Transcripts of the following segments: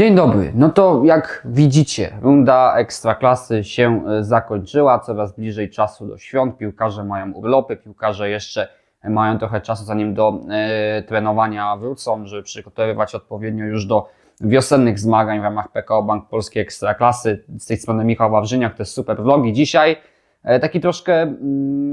Dzień dobry. No to jak widzicie, runda ekstraklasy się e, zakończyła. Coraz bliżej czasu do świąt. Piłkarze mają urlopy, piłkarze jeszcze mają trochę czasu, zanim do e, trenowania wrócą, żeby przygotowywać odpowiednio już do wiosennych zmagań w ramach PKO Bank Polskiej Ekstraklasy. Z tej strony Michał Wawrzyniak, to jest super vlogi. Dzisiaj e, taki troszkę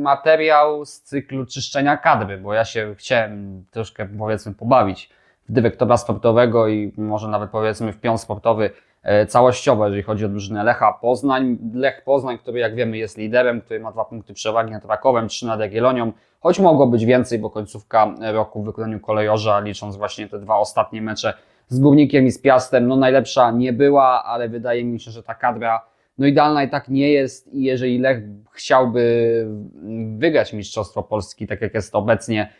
materiał z cyklu czyszczenia kadry, bo ja się chciałem troszkę powiedzmy pobawić dyrektora sportowego i może nawet powiedzmy w pion sportowy e, całościowo, jeżeli chodzi o drużynę Lecha Poznań. Lech Poznań, który jak wiemy jest liderem, który ma dwa punkty przewagi nad Rakowem, trzy nad Jagiellonią, choć mogło być więcej, bo końcówka roku w wykonaniu kolejorza, licząc właśnie te dwa ostatnie mecze z Górnikiem i z Piastem, no najlepsza nie była, ale wydaje mi się, że ta kadra no idealna i tak nie jest i jeżeli Lech chciałby wygrać Mistrzostwo Polski, tak jak jest obecnie,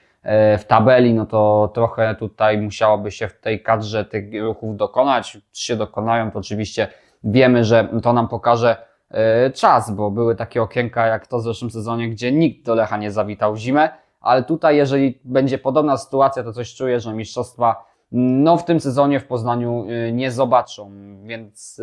w tabeli, no to trochę tutaj musiałoby się w tej kadrze tych ruchów dokonać. Czy się dokonają, to oczywiście wiemy, że to nam pokaże e, czas, bo były takie okienka jak to w zeszłym sezonie, gdzie nikt do Lecha nie zawitał w zimę, ale tutaj jeżeli będzie podobna sytuacja, to coś czuję, że mistrzostwa no w tym sezonie w Poznaniu e, nie zobaczą, więc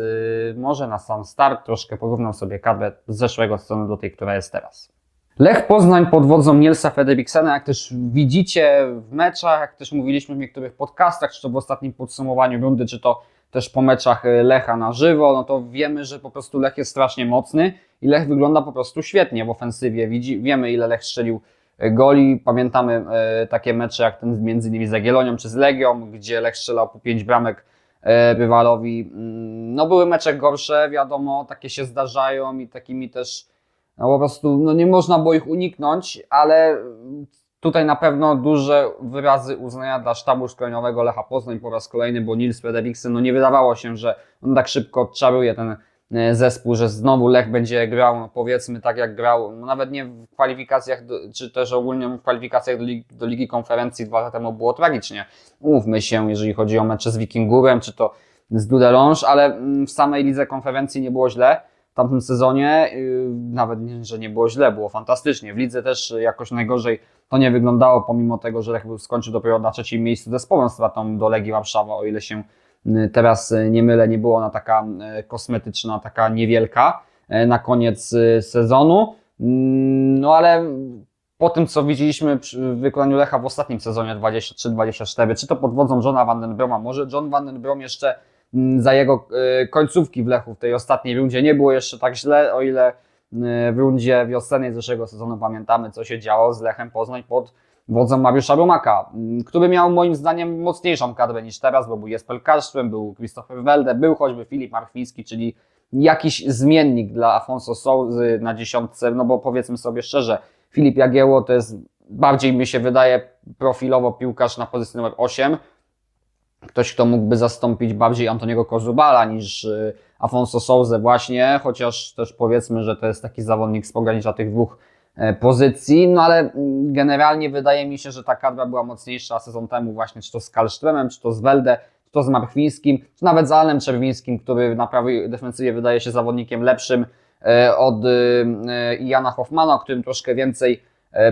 e, może na sam start troszkę porównam sobie kadrę z zeszłego sezonu do tej, która jest teraz. Lech Poznań pod wodzą Nielsa Frederiksena, jak też widzicie w meczach, jak też mówiliśmy w niektórych podcastach, czy to w ostatnim podsumowaniu rundy, czy to też po meczach e, Lecha na żywo, no to wiemy, że po prostu Lech jest strasznie mocny i Lech wygląda po prostu świetnie w ofensywie. Widzi, wiemy ile Lech strzelił e, goli. Pamiętamy e, takie mecze jak ten między innymi z Jagiellonią czy z Legią, gdzie Lech strzelał po pięć bramek rywalowi. Mm, No były mecze gorsze, wiadomo, takie się zdarzają i takimi też no po prostu no nie można było ich uniknąć, ale tutaj na pewno duże wyrazy uznania dla sztabu szkoleniowego Lecha Poznań po raz kolejny, bo Nils Frederiksen, no nie wydawało się, że on tak szybko odczaruje ten e, zespół, że znowu Lech będzie grał, no powiedzmy tak jak grał, no nawet nie w kwalifikacjach, do, czy też ogólnie w kwalifikacjach do Ligi, do Ligi Konferencji dwa lata temu było tragicznie. Umówmy się, jeżeli chodzi o mecze z Wikingurem, czy to z Dudelange, ale mm, w samej Lidze Konferencji nie było źle tamtym sezonie. Yy, Nawet że nie było źle, było fantastycznie. W lidze też jakoś najgorzej to nie wyglądało, pomimo tego, że Lech skończył dopiero na trzecim miejscu ze sporą stratą do Legii Warszawa, o ile się yy, teraz yy, nie mylę, nie było ona taka kosmetyczna, taka niewielka na koniec sezonu. Mm, No ale po tym, co widzieliśmy w wykonaniu Lecha w ostatnim sezonie 23-24, czy to pod wodzą Johna Vandenbroma, może John Vandenbrom jeszcze mm, za jego y, końcówki w Lechu w tej ostatniej rundzie. Nie było jeszcze tak źle, o ile y, w rundzie wiosennej zeszłego sezonu pamiętamy, co się działo z Lechem Poznań pod wodzą Mariusza Romaka, mm, który miał moim zdaniem mocniejszą kadrę niż teraz, bo był Jesper Karsztłem, był Christopher Welde, był choćby Filip Marchwiński, czyli jakiś zmiennik dla Afonso Souzy na dziesiątce, no bo powiedzmy sobie szczerze, Filip Jagiełło to jest bardziej mi się wydaje profilowo piłkarz na pozycji numer 8, ktoś, kto mógłby zastąpić bardziej Antoniego Kozubala niż y, Afonso Souza właśnie, chociaż też powiedzmy, że to jest taki zawodnik z pogranicza tych dwóch e, pozycji, no ale mm, generalnie wydaje mi się, że ta kadra była mocniejsza sezon temu właśnie, czy to z Kalsztremem, czy to z Welde, czy to z Marchwińskim, czy nawet z Alanem Czerwińskim, który na prawej defensywie wydaje się zawodnikiem lepszym e, od y, y, Jana Hoffmana, o którym troszkę więcej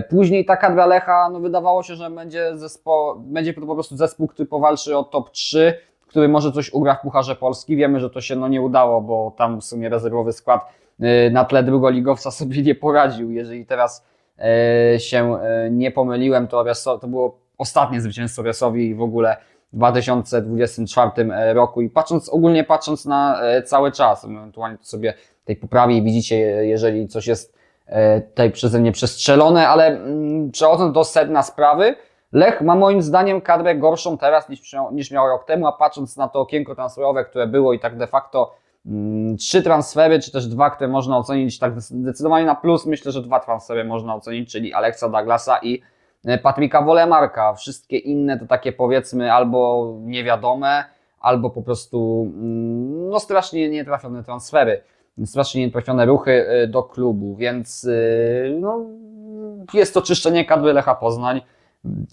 Później ta kadra Lecha, no wydawało się, że będzie, zespo, będzie to po prostu zespół, który powalczy o top 3, który może coś ugra w Pucharze Polski. Wiemy, że to się no, nie udało, bo tam w sumie rezerwowy skład e, na tle drugoligowca sobie nie poradził. Jeżeli teraz e, się e, nie pomyliłem, to, to było ostatnie zwycięstwo Riasowi i w ogóle w 2024 roku i patrząc, ogólnie patrząc na e, cały czas, ewentualnie to sobie tej poprawi i widzicie, jeżeli coś jest e, tutaj przeze mnie przestrzelone, ale mm, przechodząc do sedna sprawy, Lech ma moim zdaniem kadrę gorszą teraz niż, niż miał rok temu, a patrząc na to okienko transferowe, które było i tak de facto mm, trzy transfery, czy też dwa, które można ocenić tak zdecydowanie na plus, myślę, że dwa transfery można ocenić, czyli Alexa Douglasa i e, Patryka Wolemarka. Wszystkie inne to takie powiedzmy albo niewiadome, albo po prostu mm, no strasznie nietrafione transfery strasznie nietrafione ruchy y, do klubu, więc y, no, jest to czyszczenie kadry Lecha Poznań.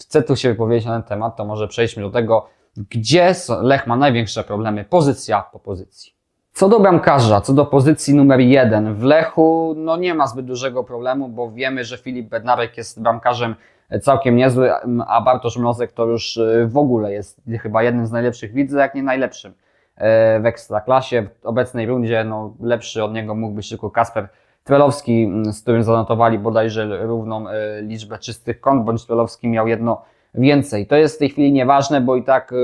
Chcę tu się wypowiedzieć na ten temat, to może przejdźmy do tego, gdzie Lech ma największe problemy, pozycja po pozycji. Co do bramkarza, co do pozycji numer jeden, w Lechu no nie ma zbyt dużego problemu, bo wiemy, że Filip Bednarek jest bramkarzem całkiem niezły, a Bartosz Mrozek to już y, w ogóle jest chyba jednym z najlepszych widzę, jak nie najlepszym e, w Ekstraklasie. W obecnej rundzie no, lepszy od niego mógł być tylko Kasper Trelowski, m, z którym zanotowali bodajże równą e, liczbę czystych kąt, bądź Trelowski miał jedno więcej. To jest w tej chwili nieważne, bo i tak, e,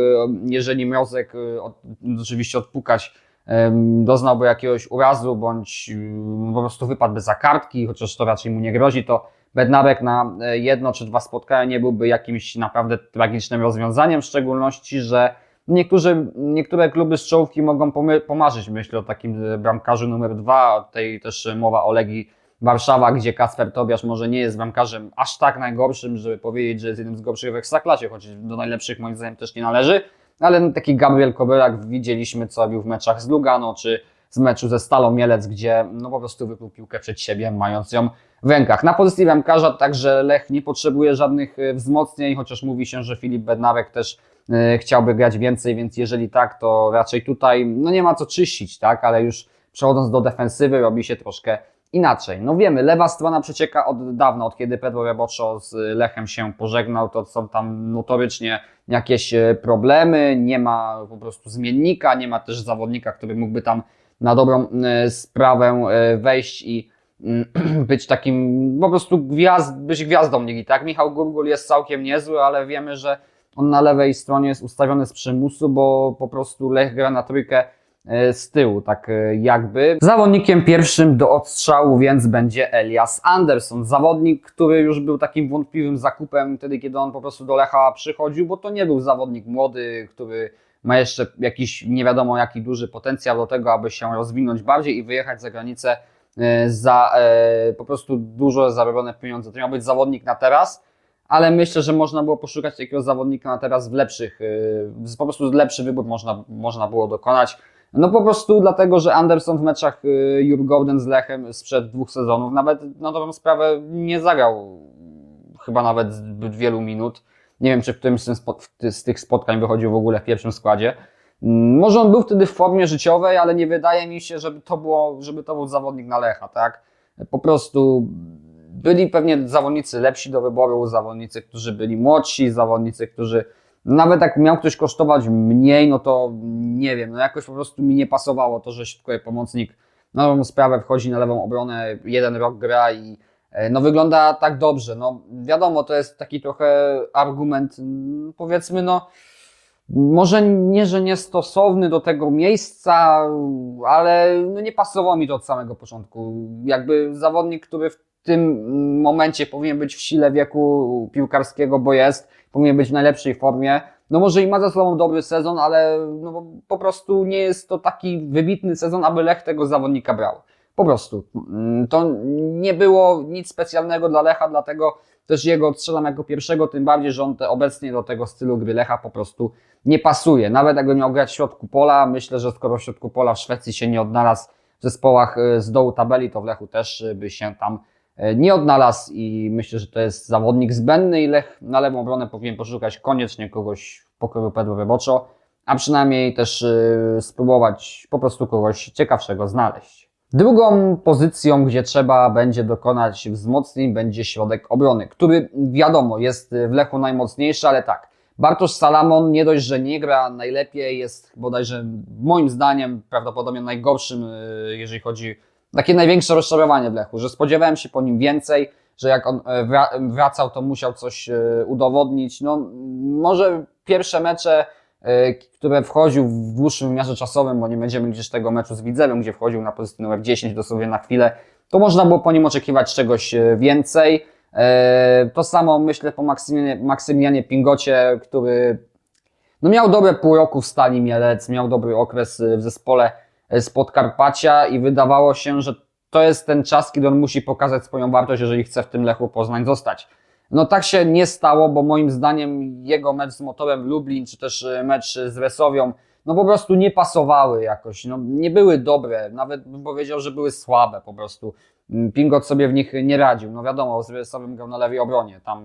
jeżeli Mrozek e, od, oczywiście odpukać doznałby jakiegoś urazu, bądź mm, po prostu wypadłby za kartki, chociaż to raczej mu nie grozi, to Bednarek na e, jedno czy dwa spotkania nie byłby jakimś naprawdę tragicznym rozwiązaniem, w szczególności, że niektórzy, niektóre kluby z czołówki mogą pomarzyć, myślę o takim e, bramkarzu numer dwa, tutaj też e, mowa o Legii Warszawa, gdzie Kasper Tobiasz może nie jest bramkarzem aż tak najgorszym, żeby powiedzieć, że jest jednym z gorszych w Ekstraklasie, choć do najlepszych moim zdaniem też nie należy, ale taki Gabriel Kobylak widzieliśmy, co robił w meczach z Lugano, czy z meczu ze Stalą Mielec, gdzie no po prostu wypluł piłkę przed siebie, mając ją w rękach. Na pozycji bramkarza także Lech nie potrzebuje żadnych e, wzmocnień, chociaż mówi się, że Filip Bednarek też chciałby grać więcej, więc jeżeli tak, to raczej tutaj no nie ma co czyścić, tak, ale już przechodząc do defensywy robi się troszkę inaczej. No wiemy, lewa strona przecieka od dawna, od kiedy Pedro Reboczo z Lechem się pożegnał, to są tam notorycznie jakieś e, problemy, nie ma po prostu zmiennika, nie ma też zawodnika, który mógłby tam na dobrą e, sprawę e, wejść i mm, być takim po prostu gwiazd, być gwiazdą ligi, tak? Michał Gurgul jest całkiem niezły, ale wiemy, że on na lewej stronie jest ustawiony z przymusu, bo po prostu Lech gra na trójkę e, z tyłu, tak e, jakby. Zawodnikiem pierwszym do odstrzału więc będzie Elias Anderson. Zawodnik, który już był takim wątpliwym zakupem wtedy, kiedy on po prostu do Lecha przychodził, bo to nie był zawodnik młody, który ma jeszcze jakiś nie wiadomo jaki duży potencjał do tego, aby się rozwinąć bardziej i wyjechać za granicę e, za po prostu dużo zarobione pieniądze. To miał być zawodnik na teraz, ale myślę, że można było poszukać takiego zawodnika na teraz w lepszych, e, po prostu lepszy wybór można, można było dokonać. No po prostu dlatego, że Anderson w meczach e, Jurgorden z Lechem sprzed dwóch sezonów nawet na dobrą sprawę nie zagrał chyba nawet zbyt wielu minut. Nie wiem, czy w którymś z tych spotkań wychodził w ogóle w pierwszym składzie. Mm, Może on był wtedy w formie życiowej, ale nie wydaje mi się, żeby to, było, żeby to był zawodnik na Lecha, tak? Po prostu byli pewnie zawodnicy lepsi do wyboru, zawodnicy, którzy byli młodsi, zawodnicy, którzy nawet jak miał ktoś kosztować mniej, no to nie wiem, no jakoś po prostu mi nie pasowało to, że środkowy pomocnik na nową sprawę wchodzi na lewą obronę, jeden rok gra i e, no wygląda tak dobrze. No wiadomo, to jest taki trochę argument, mm, powiedzmy, no może nie, że niestosowny do tego miejsca, ale no nie pasowało mi to od samego początku. Jakby zawodnik, który w tym momencie powinien być w sile wieku piłkarskiego, bo jest, powinien być w najlepszej formie. No może i ma za sobą dobry sezon, ale no po prostu nie jest to taki wybitny sezon, aby Lech tego zawodnika brał. Po prostu. Mm, To nie było nic specjalnego dla Lecha, dlatego też jego odstrzelam jako pierwszego, tym bardziej, że on te obecnie do tego stylu gry Lecha po prostu nie pasuje. Nawet jakby miał grać w środku pola, myślę, że skoro w środku pola w Szwecji się nie odnalazł w zespołach e, z dołu tabeli, to w Lechu też e, by się tam nie odnalazł i myślę, że to jest zawodnik zbędny i Lech na lewą obronę powinien poszukać koniecznie kogoś w pokroju Pedro Reboczo, a przynajmniej też e, spróbować po prostu kogoś ciekawszego znaleźć. Drugą pozycją, gdzie trzeba będzie dokonać wzmocnień, będzie środek obrony, który wiadomo jest w Lechu najmocniejszy, ale tak. Bartosz Salamon nie dość, że nie gra najlepiej, jest bodajże moim zdaniem prawdopodobnie najgorszym, y, jeżeli chodzi takie największe rozczarowanie w Lechu, że spodziewałem się po nim więcej, że jak on e, wra- wracał, to musiał coś e, udowodnić. No, może pierwsze mecze, e, które wchodził w dłuższym wymiarze czasowym, bo nie będziemy liczyć tego meczu z Widzewem, gdzie wchodził na pozycję numer 10 dosłownie na chwilę, to można było po nim oczekiwać czegoś więcej. To samo myślę po Maksymilianie, Maksymilianie Pingocie, który no miał dobre pół roku w Stali Mielec, miał dobry okres w zespole z Podkarpacia i wydawało się, że to jest ten czas, kiedy on musi pokazać swoją wartość, jeżeli chce w tym Lechu Poznań zostać. No tak się nie stało, bo moim zdaniem jego mecz z Motorem Lublin, czy też y, mecz z Resowią, no po prostu nie pasowały jakoś, no nie były dobre, nawet bym powiedział, że były słabe po prostu. Mm, Pingot sobie w nich nie radził, no wiadomo, z Resowym grał na lewej obronie, tam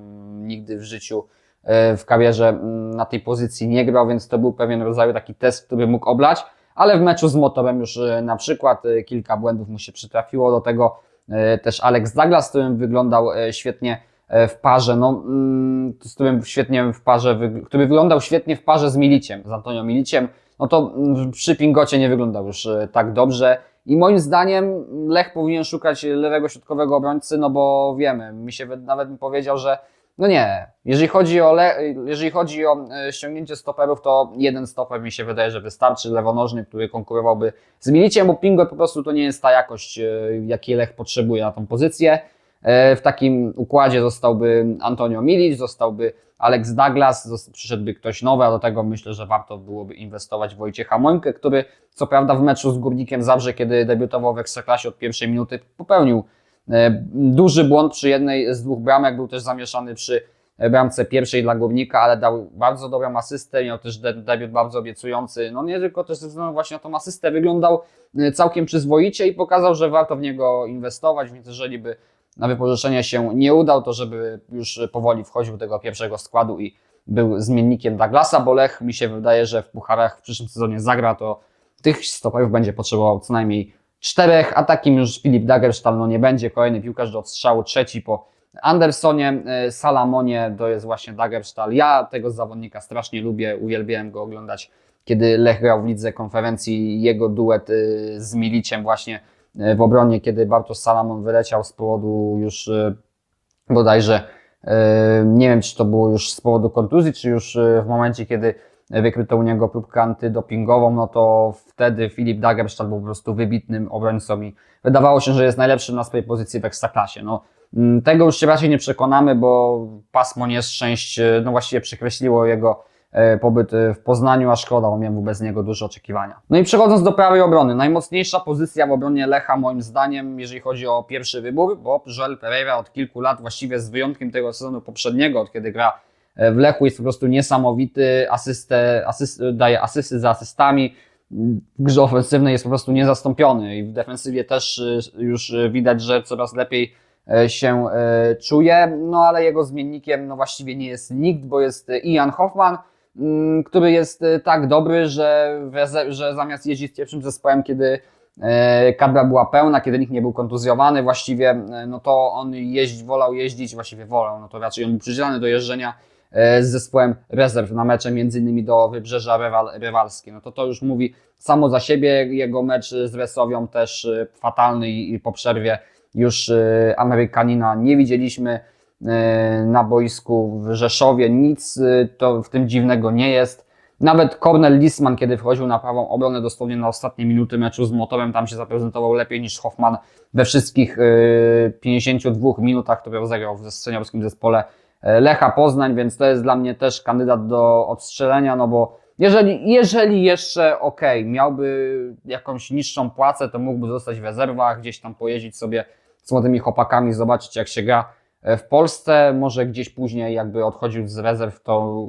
nigdy w życiu e, w karierze mm, na tej pozycji nie grał, więc to był pewien rodzaj taki test, który mógł oblać, ale w meczu z Motorem już e, na przykład e, kilka błędów mu się przytrafiło, do tego e, też Alex Douglas, z którym wyglądał świetnie w parze, no, mm, z którym świetnie w parze, który wyglądał świetnie w parze z Miliciem, z Antonio Miliciem, no to mm, przy Pingocie nie wyglądał już tak dobrze. I moim zdaniem Lech powinien szukać lewego środkowego obrońcy, no bo wiemy, mi się nawet powiedział, że no nie, jeżeli chodzi o, jeżeli chodzi o e, ściągnięcie stoperów, to jeden stoper mi się wydaje, że wystarczy, lewonożny, który konkurowałby z Miliciem, bo Pingo po prostu to nie jest ta jakość, e, jakiej Lech potrzebuje na tą pozycję. E, W takim układzie zostałby Antonio Milic, zostałby Alex Douglas, przyszedłby ktoś nowy, a do tego myślę, że warto byłoby inwestować w Wojciecha Mońkę, który co prawda w meczu z Górnikiem Zabrze, kiedy debiutował w Ekstraklasie od pierwszej minuty, popełnił duży błąd przy jednej z dwóch bramek, był też zamieszany przy e, bramce pierwszej dla Górnika, ale dał bardzo dobrą asystę, miał też de- debiut bardzo obiecujący, no nie tylko też ze względu właśnie na tą asystę, wyglądał e, całkiem przyzwoicie i pokazał, że warto w niego inwestować, więc jeżeli by na wypożyczenie się nie udał, to żeby już powoli wchodził do tego pierwszego składu i był zmiennikiem Douglasa, bo Lech mi się wydaje, że w pucharach w przyszłym sezonie zagra, to tych stoperów będzie potrzebował co najmniej czterech, a takim już Filip Dagersztal no nie będzie, kolejny piłkarz do odstrzału, trzeci po Andersonie, e, Salamonie, to jest właśnie Dagersztal. Ja tego zawodnika strasznie lubię, uwielbiałem go oglądać, kiedy Lech grał w lidze konferencji, jego duet e, z Miliciem właśnie e, w obronie, kiedy Bartosz Salamon wyleciał z powodu już bodajże, nie wiem czy to było już z powodu kontuzji, czy już w momencie, kiedy wykryto u niego próbkę antydopingową, no to wtedy Filip Dagerstadt był po prostu wybitnym obrońcą i wydawało się, że jest najlepszym na swojej pozycji w Ekstraklasie. No, mm, tego już się raczej nie przekonamy, bo pasmo nieszczęść e, no właściwie przekreśliło jego e, pobyt e, w Poznaniu, a szkoda, bo miałem wobec niego duże oczekiwania. No i przechodząc do prawej obrony, najmocniejsza pozycja w obronie Lecha moim zdaniem, jeżeli chodzi o pierwszy wybór, bo Joel Pereira od kilku lat, właściwie z wyjątkiem tego sezonu poprzedniego, od kiedy gra w Lechu, jest po prostu niesamowity, asystę, asyst, daje asysty za asystami, w grze ofensywnej jest po prostu niezastąpiony i w defensywie też y, już widać, że coraz lepiej e, się e, czuje, no ale jego zmiennikiem no właściwie nie jest nikt, bo jest e, Ian Hoffman, mm, który jest e, tak dobry, że, że zamiast jeździć z pierwszym zespołem, kiedy e, kadra była pełna, kiedy nikt nie był kontuzjowany właściwie, e, no to on jeździ, wolał jeździć, właściwie wolał, no to raczej on był przydzielany do jeżdżenia e, z zespołem rezerw na mecze, między innymi do Wybrzeża rywal, rywalskie. No to to już mówi samo za siebie. Jego mecz z Resowią też e, fatalny i po przerwie już e, Amerykanina nie widzieliśmy e, na boisku w Rzeszowie. Nic e, to w tym dziwnego nie jest. Nawet Cornel Lisman, kiedy wchodził na prawą obronę dosłownie na ostatnie minuty meczu z Motorem, tam się zaprezentował lepiej niż Hoffman we wszystkich e, 52 minutach, które rozegrał w seniorowskim zespole e, Lecha Poznań, więc to jest dla mnie też kandydat do odstrzelenia, no bo jeżeli, jeżeli jeszcze ok, miałby jakąś niższą płacę, to mógłby zostać w rezerwach, gdzieś tam pojeździć sobie z młodymi chłopakami, zobaczyć jak się gra e, w Polsce. Może gdzieś później, jakby odchodził z rezerw, to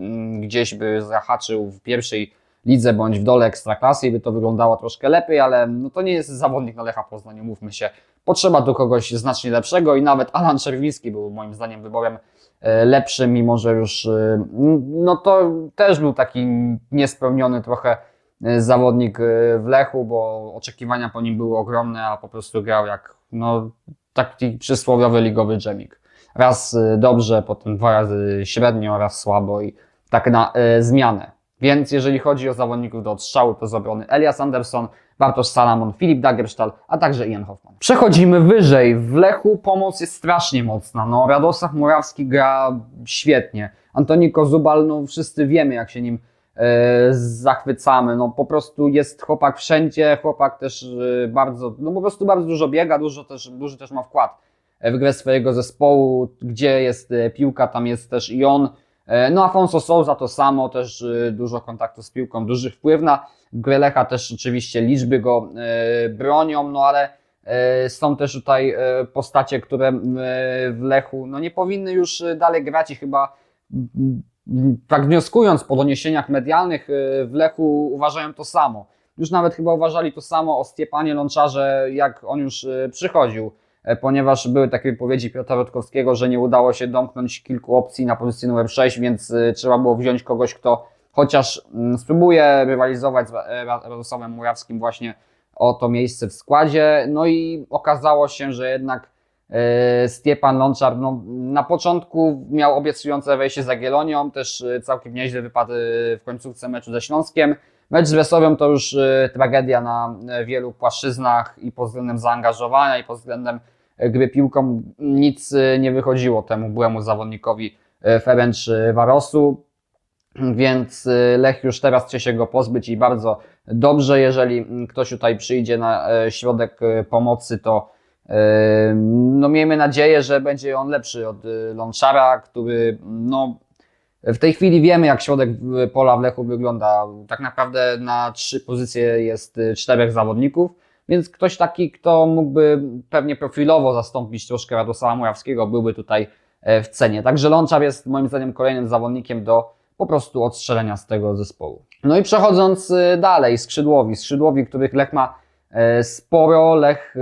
mm, gdzieś by zahaczył w pierwszej lidze bądź w dole ekstraklasy i by to wyglądało troszkę lepiej, ale no to nie jest zawodnik na Lecha Poznań, mówmy się. Potrzeba tu kogoś znacznie lepszego i nawet Alan Czerwiński był moim zdaniem wyborem e, lepszy, mimo że już e, no to też był taki niespełniony trochę e, zawodnik e, w Lechu, bo oczekiwania po nim były ogromne, a po prostu grał jak no, taki przysłowiowy ligowy dżemik. Raz e, dobrze, potem dwa razy średnio, raz słabo i tak na e, zmianę. Więc jeżeli chodzi o zawodników do odstrzału, to z obrony Elias Anderson, Bartosz Salamon, Filip Dagerstal, a także Ian Hoffman. Przechodzimy wyżej. W Lechu pomoc jest strasznie mocna. No, Radosław Murawski gra świetnie. Antoni Kozubal, no wszyscy wiemy jak się nim e, zachwycamy. No po prostu jest chłopak wszędzie, chłopak też e, bardzo, no po prostu bardzo dużo biega, dużo też, duży też ma wkład w grę swojego zespołu, gdzie jest e, piłka, tam jest też i on. E, No Afonso Souza to samo, też e, dużo kontaktu z piłką, duży wpływ na grę Lecha, też oczywiście liczby go e, bronią, no ale są też tutaj postacie, które w Lechu no nie powinny już dalej grać i chyba tak wnioskując po doniesieniach medialnych w Lechu uważają to samo. Już nawet chyba uważali to samo o Stiepanie Lączarze, jak on już przychodził ponieważ były takie wypowiedzi Piotra Rutkowskiego, że nie udało się domknąć kilku opcji na pozycji numer 6, więc e, trzeba było wziąć kogoś, kto chociaż mm, spróbuje rywalizować z Ra- Radosławem Murawskim właśnie o to miejsce w składzie. No i okazało się, że jednak e, Stiepan Lonczar no, na początku miał obiecujące wejście za Gielonią, też e, całkiem nieźle wypadł e, w końcówce meczu ze Śląskiem. Mecz z Wesowią to już e, tragedia na e, wielu płaszczyznach i pod względem zaangażowania i pod względem e, gry piłką nic e, nie wychodziło temu byłemu zawodnikowi e, Ferenc Warosu, więc e, Lech już teraz chce się go pozbyć i bardzo dobrze, jeżeli ktoś tutaj przyjdzie na środek pomocy, to no miejmy nadzieję, że będzie on lepszy od Lonczara, który no w tej chwili wiemy, jak środek pola w Lechu wygląda. Tak naprawdę na trzy pozycje jest czterech zawodników, więc ktoś taki, kto mógłby pewnie profilowo zastąpić troszkę Radosława Murawskiego, byłby tutaj e, w cenie. Także Lączar jest moim zdaniem kolejnym zawodnikiem do po prostu odstrzelenia z tego zespołu. No i przechodząc y, dalej, skrzydłowi. Skrzydłowi, których Lech ma e, sporo. Lech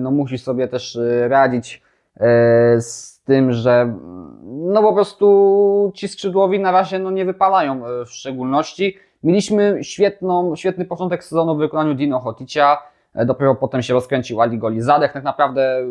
no, musi sobie też radzić e, z tym, że mm, no po prostu ci skrzydłowi na razie no, nie wypalają e, w szczególności. Mieliśmy świetną, świetny początek sezonu w wykonaniu Dino Hoticia, e, dopiero potem się rozkręcił Ali Golizadek. Tak naprawdę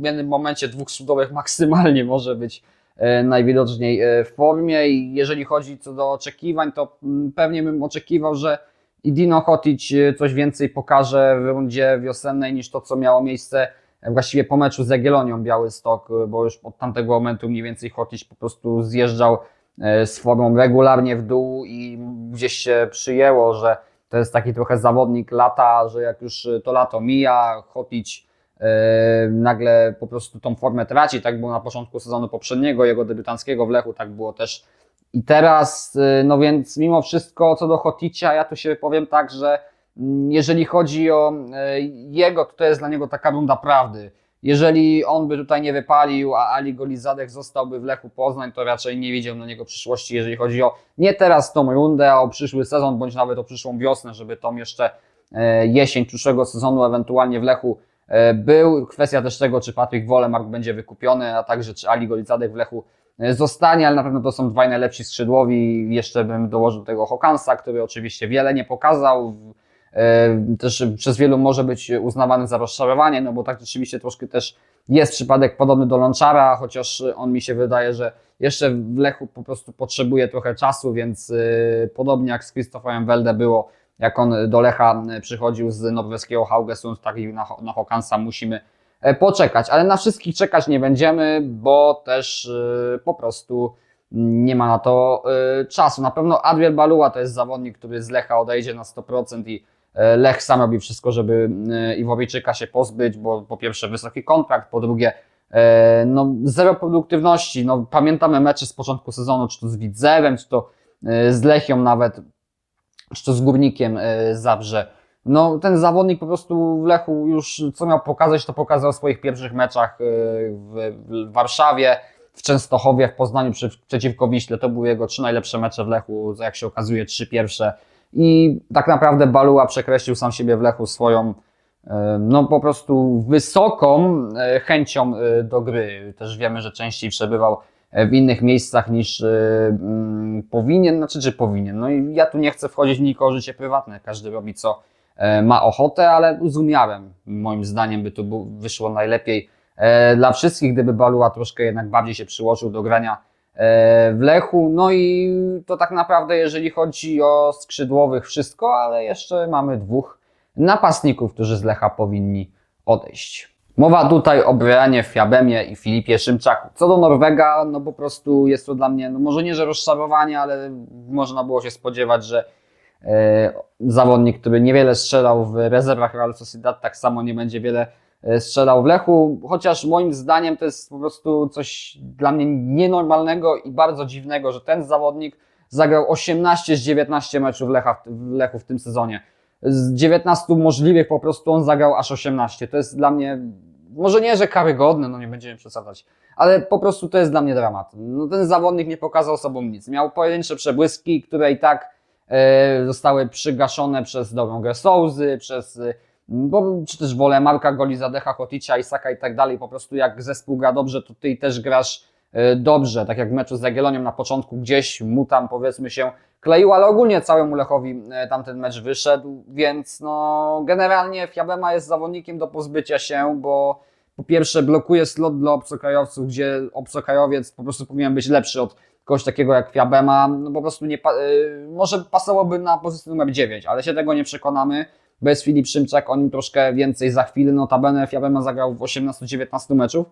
w jednym momencie dwóch skrzydłowych maksymalnie może być e, najwidoczniej e, w formie i jeżeli chodzi co do oczekiwań, to mm, pewnie bym oczekiwał, że i Dino Hotic e, coś więcej pokaże w rundzie wiosennej niż to, co miało miejsce e, właściwie po meczu z Jagiellonią Białystok, e, bo już od tamtego momentu mniej więcej Hotic po prostu zjeżdżał e, z formą regularnie w dół i gdzieś się przyjęło, że to jest taki trochę zawodnik lata, że jak już e, to lato mija, Hotic e, nagle po prostu tą formę traci. Tak było na początku sezonu poprzedniego, jego debiutanckiego w Lechu, tak było też i teraz. e, No więc mimo wszystko co do Hoticia, ja tu się powiem tak, że mm, jeżeli chodzi o e, jego, to to jest dla niego taka runda prawdy. Jeżeli on by tutaj nie wypalił, a Ali Golizadek zostałby w Lechu Poznań, to raczej nie widział na niego przyszłości, jeżeli chodzi o nie teraz tą rundę, a o przyszły sezon, bądź nawet o przyszłą wiosnę, żeby tą jeszcze e, jesień przyszłego sezonu ewentualnie w Lechu e, był. Kwestia też tego, czy Patryk Wolemark będzie wykupiony, a także czy Ali Golizadek w Lechu e, zostanie, ale na pewno to są dwaj najlepsi skrzydłowi. Jeszcze bym dołożył tego Hokansa, który oczywiście wiele nie pokazał. E, Też przez wielu może być uznawany za rozczarowanie, no bo tak rzeczywiście troszkę też jest przypadek podobny do Lonczara, chociaż on mi się wydaje, że jeszcze w Lechu po prostu potrzebuje trochę czasu, więc e, podobnie jak z Christopherem Welde było, jak on do Lecha przychodził z norweskiego Haugesund, tak i na, na Hokansa musimy e, poczekać, ale na wszystkich czekać nie będziemy, bo też po prostu nie ma na to czasu. Na pewno Adriel Balua to jest zawodnik, który z Lecha odejdzie na 100% i Lech sam robi wszystko, żeby e, Iwowiczyka się pozbyć, bo po pierwsze wysoki kontrakt, po drugie e, no, zero produktywności. No, pamiętamy mecze z początku sezonu, czy to z Widzewem, czy to e, z Lechią nawet, czy to z Górnikiem e, Zabrze. No, ten zawodnik po prostu w Lechu już co miał pokazać, to pokazał w swoich pierwszych meczach e, w, Warszawie, w Częstochowie, w Poznaniu przeciwko Wiśle. To były jego trzy najlepsze mecze w Lechu, jak się okazuje trzy pierwsze. I tak naprawdę Balua przekreślił sam siebie w Lechu swoją e, no po prostu wysoką e, chęcią e, do gry. Też wiemy, że częściej przebywał w innych miejscach niż mm, powinien, znaczy czy powinien. No i ja tu nie chcę wchodzić w nikogo życie prywatne, każdy robi co ma ochotę, ale z umiarem moim zdaniem by to wyszło najlepiej dla wszystkich, gdyby Balua troszkę jednak bardziej się przyłożył do grania w Lechu. No i to tak naprawdę, jeżeli chodzi o skrzydłowych, wszystko, ale jeszcze mamy dwóch napastników, którzy z Lecha powinni odejść. Mowa tutaj o Brianie Fiabemie i Filipie Szymczaku. Co do Norwega, no po prostu jest to dla mnie, no może nie, że rozczarowanie, ale można było się spodziewać, że e, zawodnik, który niewiele strzelał w rezerwach Real Sociedad, tak samo nie będzie wiele e, strzelał w Lechu, chociaż moim zdaniem to jest po prostu coś dla mnie nienormalnego i bardzo dziwnego, że ten zawodnik zagrał 18 z 19 meczów Lecha w, w Lechu w tym sezonie. Z 19 możliwych po prostu on zagrał aż 18. To jest dla mnie, może nie, że karygodne, no nie będziemy przesadzać, ale po prostu to jest dla mnie dramat. No, ten zawodnik nie pokazał sobą nic. Miał pojedyncze przebłyski, które i tak e, zostały przygaszone przez dobrą grę Souzy, przez e, bo, czy też wolę Marka Goli, Zadecha, Hoticia, Isaka i tak dalej. Po prostu jak zespół gra dobrze, to ty też grasz e, dobrze. Tak jak w meczu z Jagiellonią na początku gdzieś mu tam powiedzmy się kleił, ale ogólnie całemu Lechowi e, tamten mecz wyszedł, więc no generalnie Fiabema jest zawodnikiem do pozbycia się, bo po pierwsze blokuje slot dla obcokrajowców, gdzie obcokrajowiec po prostu powinien być lepszy od kogoś takiego jak Fiabema, no po prostu nie, pa- y, może pasowałoby na pozycję numer 9, ale się tego nie przekonamy. Bez Filip Szymczak, o nim troszkę więcej za chwilę, notabene Fiabema zagrał w 18-19 meczów.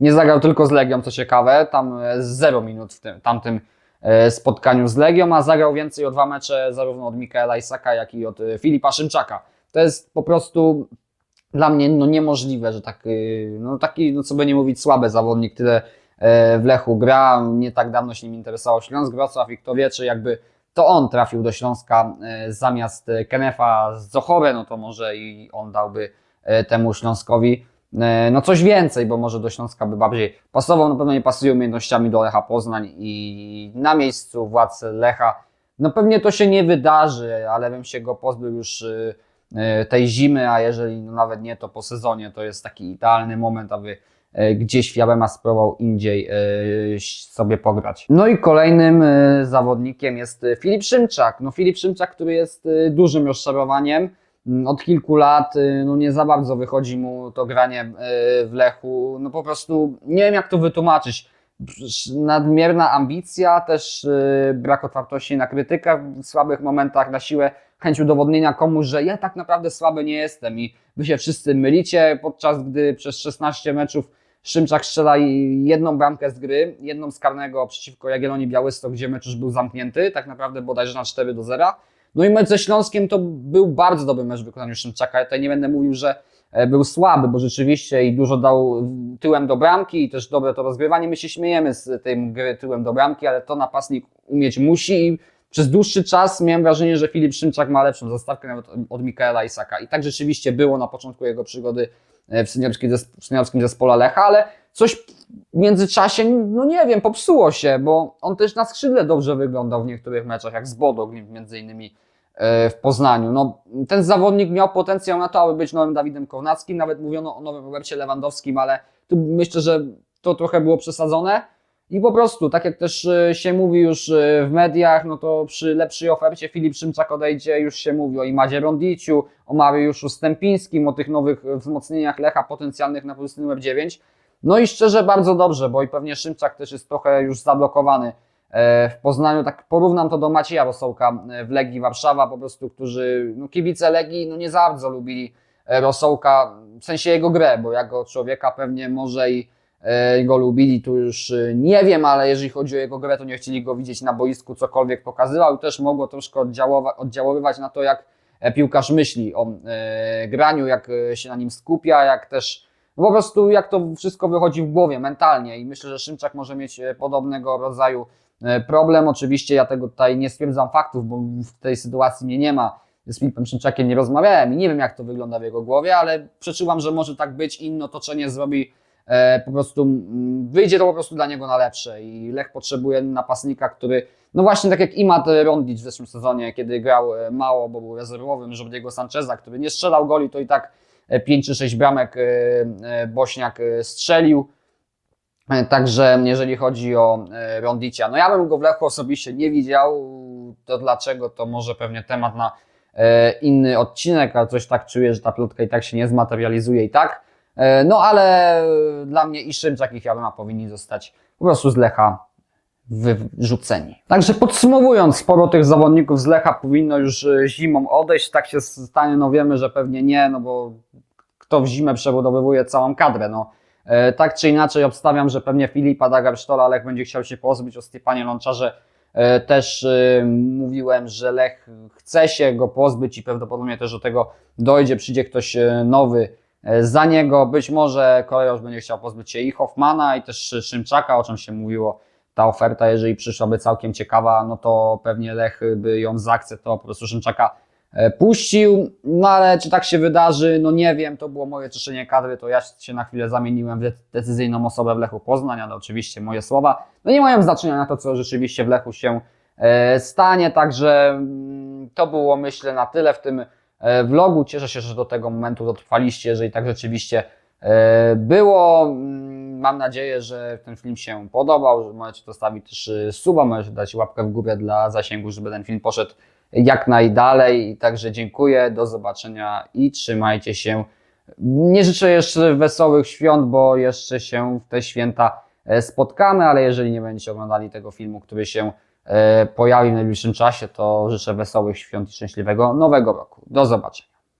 Nie zagrał tylko z Legią, co ciekawe, tam e, 0 minut w tym, tamtym e, spotkaniu z Legią, a zagrał więcej o dwa mecze zarówno od Mikaela Isaka, jak i od e, Filipa Szymczaka. To jest po prostu dla mnie no, niemożliwe, że taki, no, taki, no co by nie mówić, słaby zawodnik tyle e, w Lechu gra. Nie tak dawno się nim interesował Śląsk Wrocław i kto wie, czy jakby to on trafił do Śląska e, zamiast Kenefa z Zochory, no to może i on dałby e, temu Śląskowi e, no coś więcej, bo może do Śląska by bardziej pasował. Na pewno nie pasuje umiejętnościami do Lecha Poznań i na miejscu władz Lecha no pewnie to się nie wydarzy, ale bym się go pozbył już tej zimy, a jeżeli no nawet nie, to po sezonie to jest taki idealny moment, aby gdzieś Fiabema spróbował indziej y, sobie pograć. No i kolejnym y, zawodnikiem jest Filip Szymczak. No Filip Szymczak, który jest dużym rozczarowaniem. Mm, Od kilku lat no nie za bardzo wychodzi mu to granie w Lechu. No po prostu nie wiem jak to wytłumaczyć nadmierna ambicja, też brak otwartości na krytykę w słabych momentach, na siłę, chęć udowodnienia komuś, że ja tak naprawdę słaby nie jestem i wy się wszyscy mylicie, podczas gdy przez 16 meczów Szymczak strzela jedną bramkę z gry, jedną z karnego przeciwko Jagiellonii Białystok, gdzie mecz już był zamknięty, tak naprawdę bodajże na 4 do 0. No i mecz ze Śląskiem to był bardzo dobry mecz w wykonaniu Szymczaka. Ja tutaj nie będę mówił, że e, był słaby, bo rzeczywiście i dużo dał tyłem do bramki i też dobre to rozgrywanie. My się śmiejemy z tej gry tyłem do bramki, ale to napastnik umieć musi i przez dłuższy czas miałem wrażenie, że Filip Szymczak ma lepszą zastawkę nawet od- Mikaela Isaka. I tak rzeczywiście było na początku jego przygody w seniorskim, w seniorskim zespole Lecha, ale coś w międzyczasie, no nie wiem, popsuło się, bo on też na skrzydle dobrze wyglądał w niektórych meczach, jak z Bodo między innymi e, w Poznaniu. No, ten zawodnik miał potencjał na to, aby być nowym Dawidem Kownackim, nawet mówiono o nowym Robercie Lewandowskim, ale tu myślę, że to trochę było przesadzone. I po prostu, tak jak też e, się mówi już e, w mediach, no to przy lepszej ofercie Filip Szymczak odejdzie, już się mówi o Imadzie Rondiciu, o Mariuszu Stępińskim, o tych nowych e, wzmocnieniach Lecha potencjalnych na pozycji numer 9. No i szczerze bardzo dobrze, bo i pewnie Szymczak też jest trochę już zablokowany w Poznaniu. Tak porównam to do Macieja Rosołka w Legii Warszawa, po prostu, którzy, no kibice Legii, no nie za bardzo lubili Rosołka, w sensie jego grę, bo jako człowieka pewnie może i go lubili, tu już e, nie wiem, ale jeżeli chodzi o jego grę, to nie chcieli go widzieć na boisku, cokolwiek pokazywał i też mogło troszkę oddziaływać na to, jak e, piłkarz myśli o e, graniu, jak e, się na nim skupia, jak też no po prostu jak to wszystko wychodzi w głowie mentalnie i myślę, że Szymczak może mieć e, podobnego rodzaju e, problem. Oczywiście ja tego tutaj nie stwierdzam faktów, bo w tej sytuacji mnie nie ma. Z Filipem Szymczakiem nie rozmawiałem i nie wiem jak to wygląda w jego głowie, ale przeczułam, że może tak być, inne otoczenie zrobi e, po prostu, mm, wyjdzie to po prostu dla niego na lepsze i Lech potrzebuje napastnika, który, no właśnie tak jak Imad Rondic w zeszłym sezonie, kiedy grał e, mało, bo był rezerwowym Jordiego Sancheza, który nie strzelał goli, to i tak 5 czy 6 bramek e, e, Bośniak e, strzelił. E, Także jeżeli chodzi o e, Rondicia, no ja bym go w Lechu osobiście nie widział. To dlaczego? To może pewnie temat na e, inny odcinek, ale coś tak czuję, że ta plotka i tak się nie zmaterializuje i tak. E, No ale dla mnie i Szymczak i Fiabema powinni zostać po prostu z Lecha wyrzuceni. Także podsumowując, sporo tych zawodników z Lecha powinno już e, zimą odejść. Tak się stanie, no wiemy, że pewnie nie, no bo kto w zimę przebudowywuje całą kadrę, no. E, Tak czy inaczej obstawiam, że pewnie Filipa Dagarsztola Lech będzie chciał się pozbyć. O Stepanie Lączarze e, też e, mówiłem, że Lech chce się go pozbyć i prawdopodobnie też do tego dojdzie, przyjdzie ktoś e, nowy e, za niego. Być może Kolejorz będzie chciał pozbyć się i Hoffmana i też Szymczaka, o czym się mówiło. Ta oferta, jeżeli przyszłaby całkiem ciekawa, no to pewnie Lech by ją zaakceptował, po prostu Szymczaka e, puścił, no ale czy tak się wydarzy, no nie wiem, to było moje czyszczenie kadry, to ja się na chwilę zamieniłem w de- decyzyjną osobę w Lechu Poznań, ale oczywiście moje słowa, no nie mają znaczenia na to, co rzeczywiście w Lechu się e, stanie, także mm, to było myślę na tyle w tym e, vlogu, cieszę się, że do tego momentu dotrwaliście, jeżeli tak rzeczywiście e, było, Mm, mam nadzieję, że ten film się podobał, że możecie zostawić też e, suba, możecie dać łapkę w górę dla zasięgu, żeby ten film poszedł jak najdalej. Także dziękuję, do zobaczenia i trzymajcie się. Nie życzę jeszcze wesołych świąt, bo jeszcze się w te święta e, spotkamy, ale jeżeli nie będziecie oglądali tego filmu, który się e, pojawi w najbliższym czasie, to życzę wesołych świąt i szczęśliwego nowego roku. Do zobaczenia.